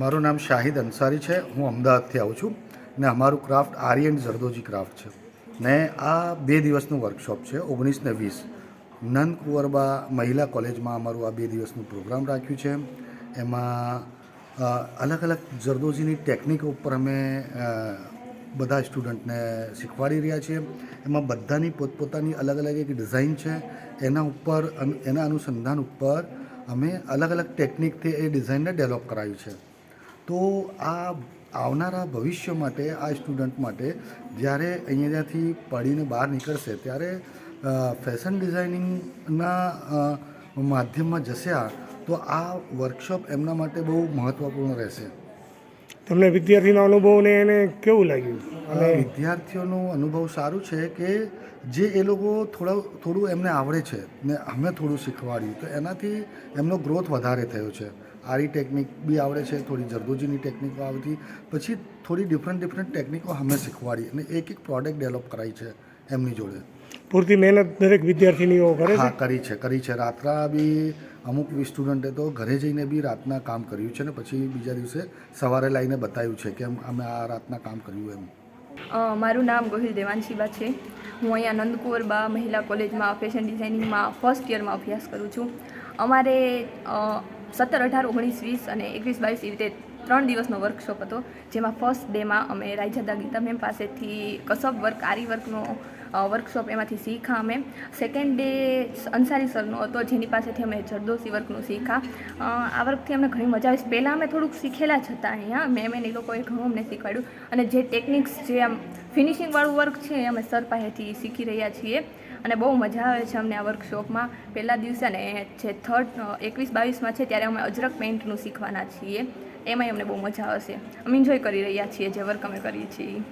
મારું નામ શાહિદ અંસારી છે. હું અમદાવાદથી આવું છું ને અમારું ક્રાફ્ટ આર્યન જરદોજી ક્રાફ્ટ છે. ને આ બે દિવસનું વર્કશોપ છે, ઓગણીસ ને વીસ. નંદ કુંવરબા મહિલા કોલેજમાં અમારું આ બે દિવસનું પ્રોગ્રામ રાખ્યું છે. એમાં અલગ અલગ જરદોજીની ટેકનિક ઉપર અમે બધા સ્ટુડન્ટને શીખવાડી રહ્યા છીએ. એમાં બધાની પોતપોતાની અલગ અલગ એક ડિઝાઇન છે. એના ઉપર એના અનુસંધાન ઉપર અમે અલગ અલગ ટેકનિકથી એ ડિઝાઇનને ડેવલપ કરાવી છે. તો આ આવનારા ભવિષ્ય માટે, આ સ્ટુડન્ટ માટે જ્યારે અહીંયાથી પડીને બહાર નીકળશે, ત્યારે ફેશન ડિઝાઇનિંગના માધ્યમમાં જશે આ, તો આ વર્કશોપ એમના માટે બહુ મહત્ત્વપૂર્ણ રહેશે. તમને વિદ્યાર્થીના અનુભવને એને કેવું લાગ્યું? અને વિદ્યાર્થીઓનો અનુભવ સારું છે કે જે એ લોકો થોડા થોડું એમને આવડે છે ને અમે થોડું શીખવાડ્યું તો એનાથી એમનો ગ્રોથ વધારે થયો છે. આરી ટેકનિક બી આવડે છે થોડી જરદોજીની ટેકનિકો આવતી પછી થોડી ડિફરન્ટ ડિફરન્ટ ટેકનિકો અમે શીખવાડી અને એક એક પ્રોડક્ટ ડેવલપ કરાય છે એમની જોડે. પૂરતી મહેનત દરેક વિદ્યાર્થીનીઓ કરે છે. કરી છે કરી છે. રાત્રા બી અમુક સ્ટુડન્ટે તો ઘરે જઈને બી રાતના કામ કર્યું છે ને પછી બીજા દિવસે સવારે લાવીને બતાવ્યું છે કે અમે આ રાતના કામ કર્યું એમ. મારું નામ ગોહિલ દેવાંશીબા છે. હું અહીંયા નંદકુંવરબા મહિલા કોલેજમાં ફેશન ડિઝાઇનિંગમાં ફર્સ્ટ યરમાં અભ્યાસ કરું છું. અમારે સત્તર અઢાર ઓગણીસ વીસ અને એકવીસ બાવીસ એવી રીતે ત્રણ દિવસનો વર્કશોપ હતો, જેમાં ફર્સ્ટ ડેમાં અમે રાયજાદા ગીતા મેમ પાસેથી કસબ વર્ક, આરી વર્કનો વર્કશોપ એમાંથી શીખા અમે. સેકન્ડ ડે અંસારી સરનો હતો, જેની પાસેથી અમે જરદોશી વર્કનું શીખા આ વર્કથી અમને ઘણી મજા આવી. પહેલાં અમે થોડુંક શીખેલા જ હતા અહીંયા. મેમ એને લોકોએ ઘણું અમને શીખવાડ્યું. અને જે ટેકનિક્સ જે આમ ફિનિશિંગવાળું વર્ક છે, એ અમે સર પાસેથી શીખી રહ્યા છીએ. અને બહુ મજા આવે છે અમને આ વર્કશોપમાં પહેલા દિવસે અને જે થર્ડ એકવીસ, બાવીસમાં છે ત્યારે અમે અજરક પેઇન્ટનું શીખવાના છીએ. એમાંય અમને બહુ મજા આવશે. અમે એન્જોય કરી રહ્યા છીએ જે વર્ક અમે કરીએ છીએ.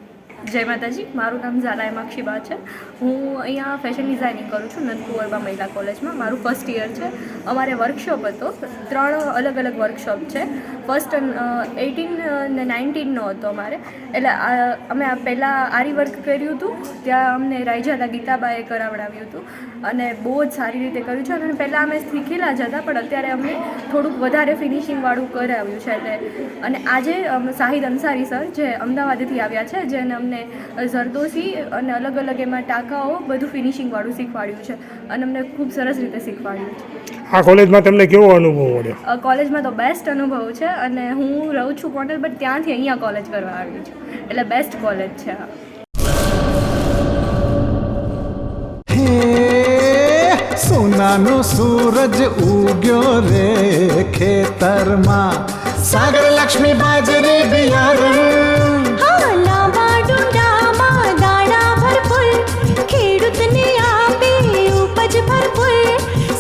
જય માતાજી, મારું નામ ઝાલા એમાક્ષીબા છે. હું અહીંયા ફેશન ડિઝાઇનિંગ કરું છું નંદકુંવરબા મહિલા કોલેજમાં મારું ફર્સ્ટ યર છે. અમારે વર્કશોપ હતો. ત્રણ અલગ અલગ વર્કશોપ છે. ફર્સ્ટ એટીન ને નાઇન્ટીનનો હતો અમારે. એટલે અમે પહેલાં આરી વર્ક કર્યું હતું. ત્યાં અમને રાયજાદા ગીતાબાએ કરાવડાવ્યું હતું. અને બહુ જ સારી રીતે કર્યું છે. અને પહેલાં અમે શીખેલા જ હતા, પણ અત્યારે અમને થોડુંક વધારે ફિનિશિંગવાળું કરાવ્યું છે. એટલે, અને આજે શાહિદ અંસારી સર જે અમદાવાદથી આવ્યા છે, જેને અમને ઝરદોશી અને અલગ અલગ એમાં ટાંકાઓ બધું ફિનિશિંગવાળું શીખવાડ્યું છે. અને અમને ખૂબ સરસ રીતે શીખવાડ્યું છે. આ કોલેજમાં તમને કેવો અનુભવ મળ્યો? કોલેજમાં તો બેસ્ટ અનુભવ છે અને હું રહું છું કોટલ બટ ત્યાંથી અહીંયા કોલેજ કરવા આવી છું. એટલે બેસ્ટ કોલેજ છે આ. સોનાનો સૂરજ ઉગ્યો રે ખેતરમાં. સાગર લક્ષ્મી બાજરી બિયારણ.